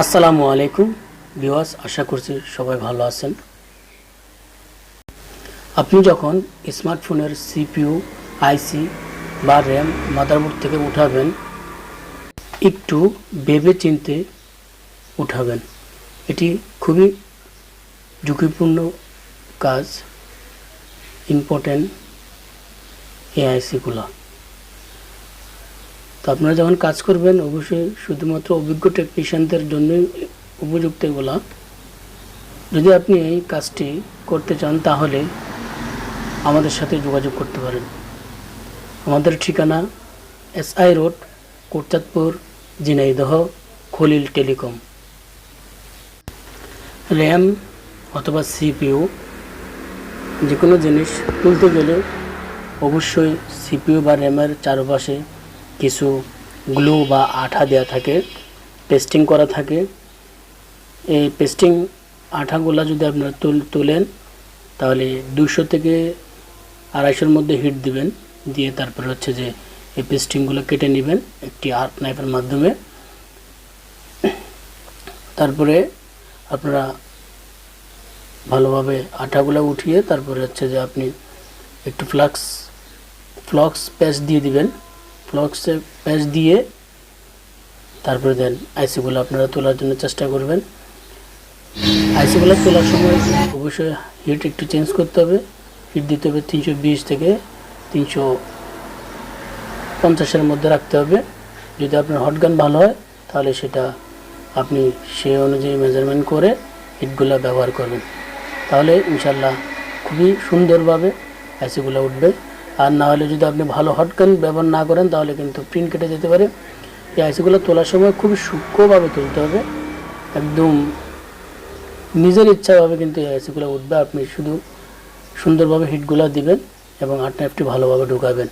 আসসালামু আলাইকুম বিওয়াস আশা করছি সবাই ভালো আছেন। আপনি যখন স্মার্টফোনের সিপিইউ, আইসি বা র্যাম মাদারবোর্ড থেকে উঠাবেন, একটু ভেবে চিনতে উঠাবেন। এটি খুবই ঝুঁকিপূর্ণ কাজ ইম্পর্ট্যান্ট এই আইসিগুলো তো আপনারা যখন কাজ করবেন, অবশ্যই শুধুমাত্র অভিজ্ঞ টেকনিশিয়ানদের জন্যই উপযুক্ত এগুলা। যদি আপনি এই কাজটি করতে চান, তাহলে আমাদের সাথে যোগাযোগ করতে পারেন। আমাদের ঠিকানা SI road, Kotchandpur Jhenaidah Khalil telecom. RAM অথবা সিপিইউ যে কোনো জিনিস তুলতে গেলে অবশ্যই সিপিও বা র্যামের চারপাশে কিছু গ্লু বা আঠা দেওয়া থাকে, পেস্টিং করা থাকে। এই পেস্টিং আঠাগুলা যদি আপনারা তুল, তুলেন, তাহলে দুশো থেকে আড়াইশোর মধ্যে হিট দিবেন। দিয়ে তারপরে হচ্ছে যে এই পেস্টিংগুলো কেটে নেবেন একটি আর্ট নাইফের মাধ্যমে। তারপরে আপনারা ভালোভাবে আঠাগুলো উঠিয়ে তারপরে হচ্ছে যে আপনি একটু ফ্লাক্স, ফ্লক্স প্যাচ দিয়ে দিবেন। ফ্লক্সে প্যাচ দিয়ে তারপরে দেন আইসিগুলো আপনারা তোলার জন্য চেষ্টা করবেন। আইসিগুলো তোলার সময় অবশ্যই হিট একটু চেঞ্জ করতে হবে। হিট দিতে হবে তিনশো বিশ থেকে তিনশো পঞ্চাশের মধ্যে রাখতে হবে। যদি আপনার হটগান ভালো হয়, তাহলে সেটা আপনি সেই অনুযায়ী মেজারমেন্ট করে হিটগুলো ব্যবহার করবেন। তাহলে ইনশাল্লাহ খুবই সুন্দরভাবে আইসিগুলো উঠবে। আর না হলে যদি আপনি ভালো হটগান ব্যবহার না করেন, তাহলে কিন্তু প্রিন্ট কেটে যেতে পারে। এই আইসিগুলো তোলার সময় খুব সূক্ষ্মভাবে তুলতে হবে। একদম নিজের ইচ্ছাভাবে কিন্তু এই আইসিগুলো উঠবে। আপনি শুধু সুন্দরভাবে হিটগুলো দিবেন এবং আট নাইফটি ভালোভাবে ঢুকাবেন।